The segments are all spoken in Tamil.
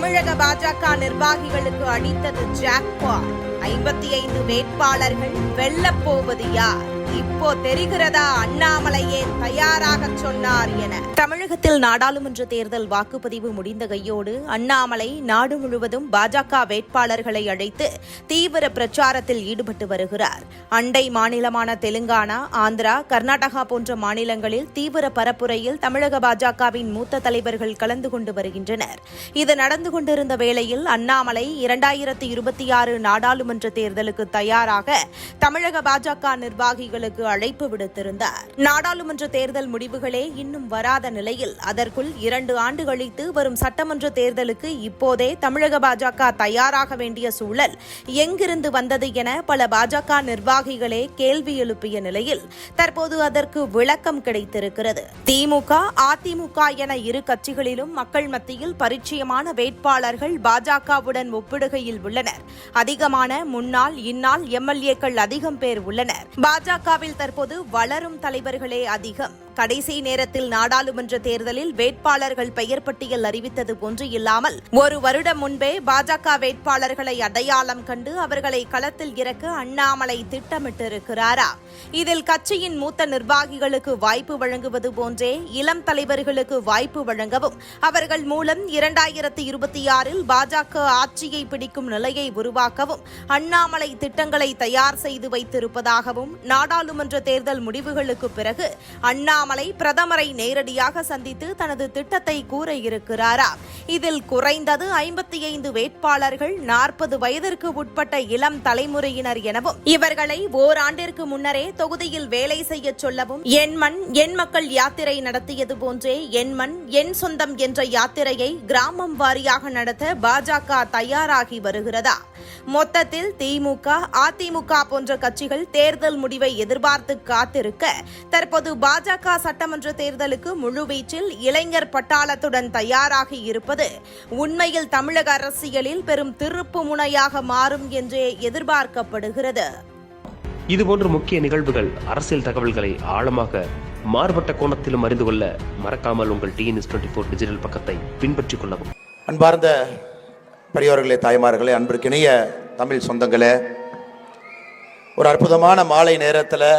தமிழக பாஜக நிர்வாகிகளுக்கு அளித்தது ஜாக்பாட் ஐம்பத்தி ஐந்து வேட்பாளர்கள் வெல்லப்போவது யார்? இப்போ தெரிகிறதா அண்ணாமலை ஏன் தயாராக சொன்னார் என. தமிழகத்தில் நாடாளுமன்ற தேர்தல் வாக்குப்பதிவு முடிந்த கையோடு அண்ணாமலை நாடு முழுவதும் பாஜக வேட்பாளர்களை அழைத்து தீவிர பிரச்சாரத்தில் ஈடுபட்டு வருகிறார். அண்டை மாநிலமான தெலுங்கானா ஆந்திரா கர்நாடகா போன்ற மாநிலங்களில் தீவிர பரப்புரையில் தமிழக பாஜகவின் மூத்த தலைவர்கள் கலந்து கொண்டு வருகின்றனர். இது நடந்து கொண்டிருந்த வேளையில் அண்ணாமலை இரண்டாயிரத்தி இருபத்தி ஆறு நாடாளுமன்ற தேர்தலுக்கு தயாராக தமிழக பாஜக நிர்வாகிகள் தேர்தல்களுக்கு அழைப்பு விடுத்திருந்தார். நாடாளுமன்ற தேர்தல் முடிவுகளே இன்னும் வராத நிலையில் அதற்குள் இரண்டு ஆண்டு கழித்து வரும் சட்டமன்ற தேர்தலுக்கு இப்போதே தமிழக பாஜக தயாராக வேண்டிய சூழல் எங்கிருந்து வந்தது என பல பாஜக நிர்வாகிகளே கேள்வி எழுப்பிய நிலையில் தற்போது அதற்கு விளக்கம் கிடைத்திருக்கிறது. திமுக அதிமுக என இரு கட்சிகளிலும் மக்கள் மத்தியில் பரிச்சயமான வேட்பாளர்கள் பாஜகவுடன் ஒப்பிடுகையில் உள்ளனர். அதிகமான முன்னாள் இந்நாள் எம்எல்ஏக்கள் அதிகம் பேர் உள்ளனர். பாஜக பாஜகவில் தற்போது வளரும் தலைவர்களே அதிகம். கடைசி நேரத்தில் நாடாளுமன்ற தேர்தலில் வேட்பாளர்கள் பெயர் பட்டியல் அறிவித்தது போன்று இல்லாமல் ஒரு வருடம் முன்பே பாஜக வேட்பாளர்களை அடையாளம் கண்டு அவர்களை களத்தில் இறக்க அண்ணாமலை திட்டமிட்டிருக்கிறாரா? இதில் கட்சியின் மூத்த நிர்வாகிகளுக்கு வாய்ப்பு வழங்குவது போன்றே இளம் தலைவர்களுக்கு வாய்ப்பு வழங்கவும் அவர்கள் மூலம் இரண்டாயிரத்தி இருபத்தி ஆறில் பாஜக ஆட்சியை பிடிக்கும் நிலையை உருவாக்கவும் அண்ணாமலை திட்டங்களை தயார் செய்து வைத்திருப்பதாகவும் நாடாளுமன்ற தேர்தல் முடிவுகளுக்கு பிறகு அண்ணாமலை பிரதமரை நேரடியாக சந்தித்து தனது திட்டத்தை கூற இருக்கிறாரா? இதில் குறைந்தது ஐம்பத்தி ஐந்து வேட்பாளர்கள் நாற்பது வயதிற்கு உட்பட்ட இளம் தலைமுறையினர் எனவும் இவர்களை ஓராண்டிற்கு முன்னரே தொகுதியில் வேலை செய்ய சொல்லவும் எண்மண் எண் என் மக்கள் யாத்திரை நடத்தியது போன்றே என் மண் என் சொந்தம் என்ற யாத்திரையை கிராமம் வாரியாக நடத்த பாஜக தயாராகி வருகிறதா? மொத்தத்தில் திமுக அதிமுக போன்ற கட்சிகள் தேர்தல் முடிவை எதிர்பார்த்து காத்திருக்க தற்போது பாஜக சட்டமன்ற தேர்தலுக்கு முழுவீச்சில் இளைஞர் பட்டாளத்துடன் தயாராகி இருப்பது உண்மையில் தமிழக அரசியலில் பெரும் திருப்பு முனையாக மாறும் என்றே எதிர்பார்க்கப்படுகிறது. இதுபோன்ற முக்கிய நிகழ்வுகள் அரசியல் தகவல்களை ஆழமாக மாறுபட்ட கோணத்திலும் அறிந்து கொள்ள மறக்காமல் உங்கள் டிஎன்எஸ் டுவெண்ட்டி ஃபோர் டிஜிட்டல் பக்கத்தை பின்பற்றிக் கொள்ளவும். அன்பார்ந்த பெரியோர்களே தாய்மார்களே அன்பிற்கினிய தமிழ் சொந்தங்களே ஒரு அற்புதமான மாலை நேரத்தில்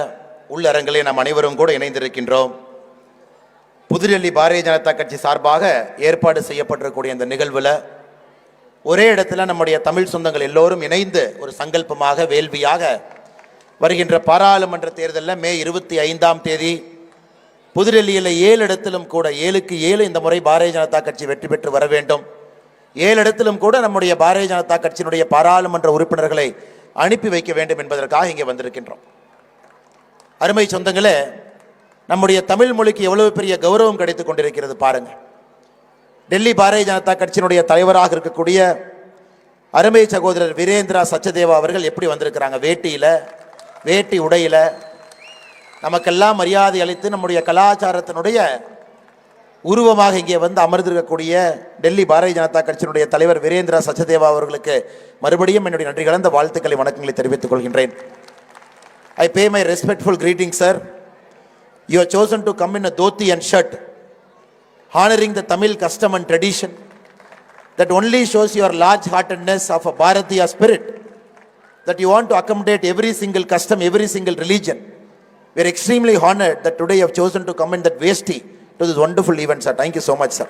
உள்ளரங்கிலே நாம் அனைவரும் கூட இணைந்திருக்கின்றோம். புதுடெல்லி பாரதிய ஜனதா கட்சி சார்பாக ஏற்பாடு செய்யப்பட்டிருக்கக்கூடிய இந்த நிகழ்வில் ஒரே இடத்துல நம்முடைய தமிழ் சொந்தங்கள் எல்லோரும் இணைந்து ஒரு சங்கல்பமாக வேள்வியாக வருகின்ற பாராளுமன்ற தேர்தலில் மே இருபத்தி ஐந்தாம் தேதி புதுடெல்லியில் ஏழு இடத்திலும் கூட ஏழுக்கு ஏழு இந்த முறை பாரதிய ஜனதா கட்சி வெற்றி பெற்று வர வேண்டும். ஏழு இடத்திலும் கூட நம்முடைய பாரதிய ஜனதா கட்சியினுடைய பாராளுமன்ற உறுப்பினர்களை அனுப்பி வைக்க வேண்டும் என்பதற்காக இங்கே வந்திருக்கின்றோம். அருமை சொந்தங்களே நம்முடைய தமிழ் மொழிக்கு எவ்வளவு பெரிய கௌரவம் கிடைத்துக் கொண்டிருக்கிறது பாருங்கள் டெல்லி பாரதிய ஜனதா கட்சியினுடைய தலைவராக இருக்கக்கூடிய அருமை சகோதரர் வீரேந்திரா சச்சதேவா அவர்கள் எப்படி வந்திருக்கிறாங்க? வேட்டியில் வேட்டி உடையில் நமக்கெல்லாம் மரியாதை அளித்து நம்முடைய கலாச்சாரத்தினுடைய உருவமாக இங்கே வந்து அமர்ந்திருக்கக்கூடிய டெல்லி பாரதிய ஜனதா கட்சியினுடைய தலைவர் வீரேந்திரா சச்சதேவா அவர்களுக்கு மறுபடியும் என்னுடைய நன்றி கலந்த வாழ்த்துக்களை வணக்கங்களை தெரிவித்துக் கொள்கின்றேன். I pay my respectful greeting sir you are chosen to come in a dhoti and shirt honoring the tamil custom and tradition that only shows your large heartedness of a bharatiya spirit that you want to accommodate every single custom every single religion we are extremely honored that today you have chosen to come in that vesti to this wonderful event sir thank you so much sir